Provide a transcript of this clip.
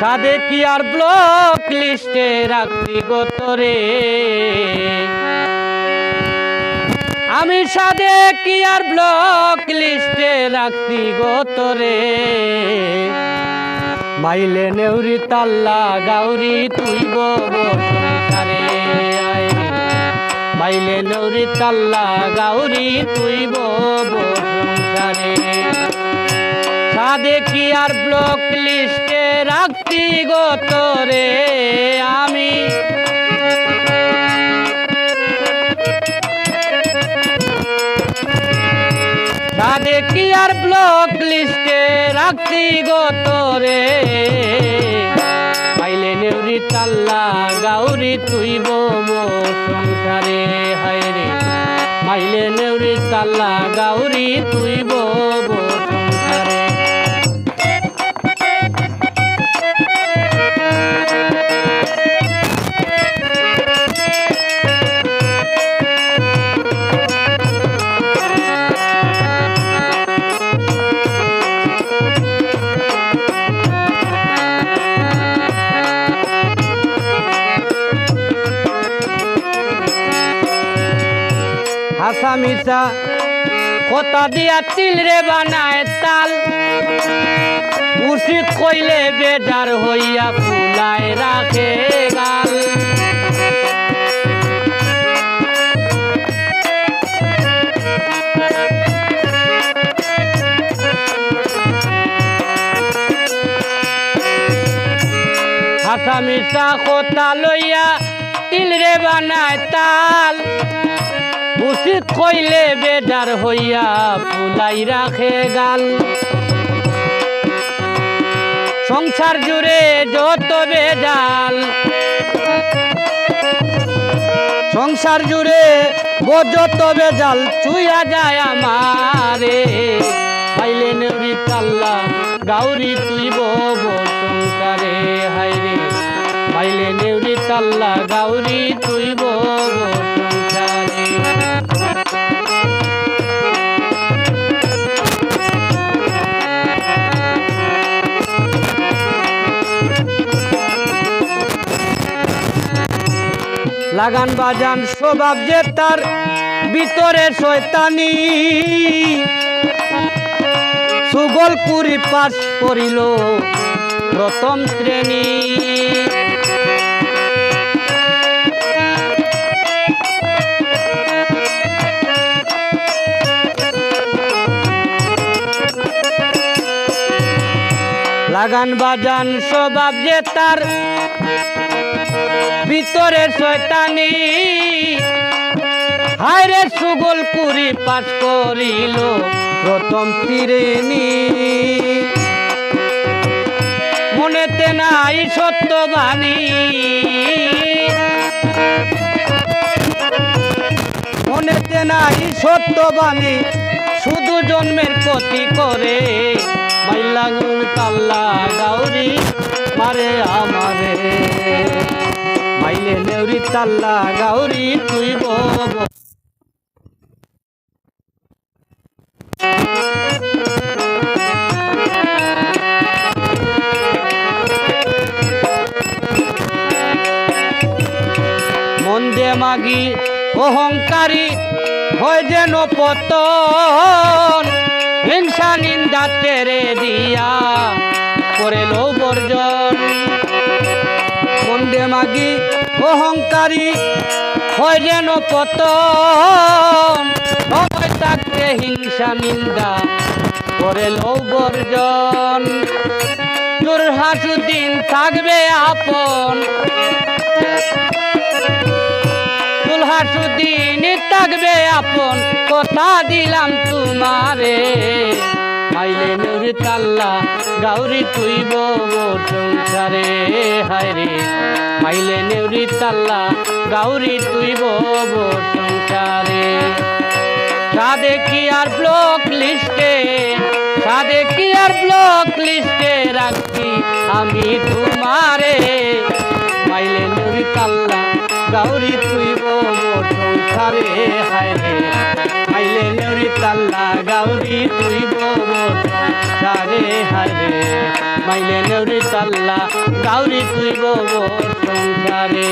সাদে কি আর ব্লক লিস্টে রাখতি গোতরে আমি সাদে কি আর ব্লক লিস্টে রাখতি গোতরে মাইলে নেউরি তাল্লা গাউরি তুই রে। মাইলে নেউরি তাল্লা গাউরি তুই গো সংসারে সাদে কি আর ব্লক লিস্টে রাখতি তোরে আমি। সাদে কি আর ব্লক লিস্টে রাখতি তোরে। পাইলে নেউরি তাল্লা গাউরি তুই মো সংসারে, হায় রে। মাইলে নেউরি তাল্লা গাউরি তুই বো হাসা মিশা কথা দিয়া তিল রে বানায় তাল। উচিত কইলে বেজার হইয়া ফুলায় রাখে গাল। হাসা মিশা কথা লইয়া তিল রে বানায় তাল। উচিত কইলে বেজার হইয়া ফুলাই রাখে গাল। সংসার জুড়ে যত বেজাল। সংসার জুড়ে যত বেজাল, চুইয়া যায় আমারে। পাইলে নেউরি তাল্লা গাউরি তুই বব সংসারে হাইরে পাইলে নেউরি তাল্লা গাউরি তুই বব লাগান বাজান স্বভাব যে তার, ভিতরে শয়তানি। সুগল কুড়ি পাস করিল প্রথম শ্রেণি। লাগান বাজান স্বভাব যে তার ভিতরে শয়তানি। হায়রে সুগল কুড়ি পাস করিল প্রথম তিরেনি। মনেতে নাই সত্যবাণী। মনেতে নাই সত্যবাণী, শুধু জন্মের ক্ষতি করে। মাইলাগুন কাল্লা গাউরি মারে আমারে। মাইলে নেউরি তাল্লা, গাউরি তুই বব মন্দে মাগি, অহংকারী হয় যেন পতন। হিংসা নিন্দা তেরে দিয়া, করে লো বর্জন মাগি, অহংকারী হয় যেন পতন। সময় হিংসা, নিন্দা করে বর্জন। তোর হাসুদিন থাকবে আপন। হাসুদিন থাকবে আপন। কথা দিলাম তোমারে। মাইলে নুরি তাল্লা, গাউরি তুই সংসারে। হায়রে মাইলে নেউরি তাল্লা, গাউরি তুই সংসারে। সাদে কি আর ব্লক লিস্টে, সাদে কি আর ব্লক লিস্টে রাখছি আমি তোমারে। মাইলে নুরি তাল্লা গাউরি তুই সংসারে হায় হে খাইলে লরি তাল্লা, গাউরি তুই সংসারে হায় রে। মাইলে লরি তাল্লা, গাউরি তুই সংসারে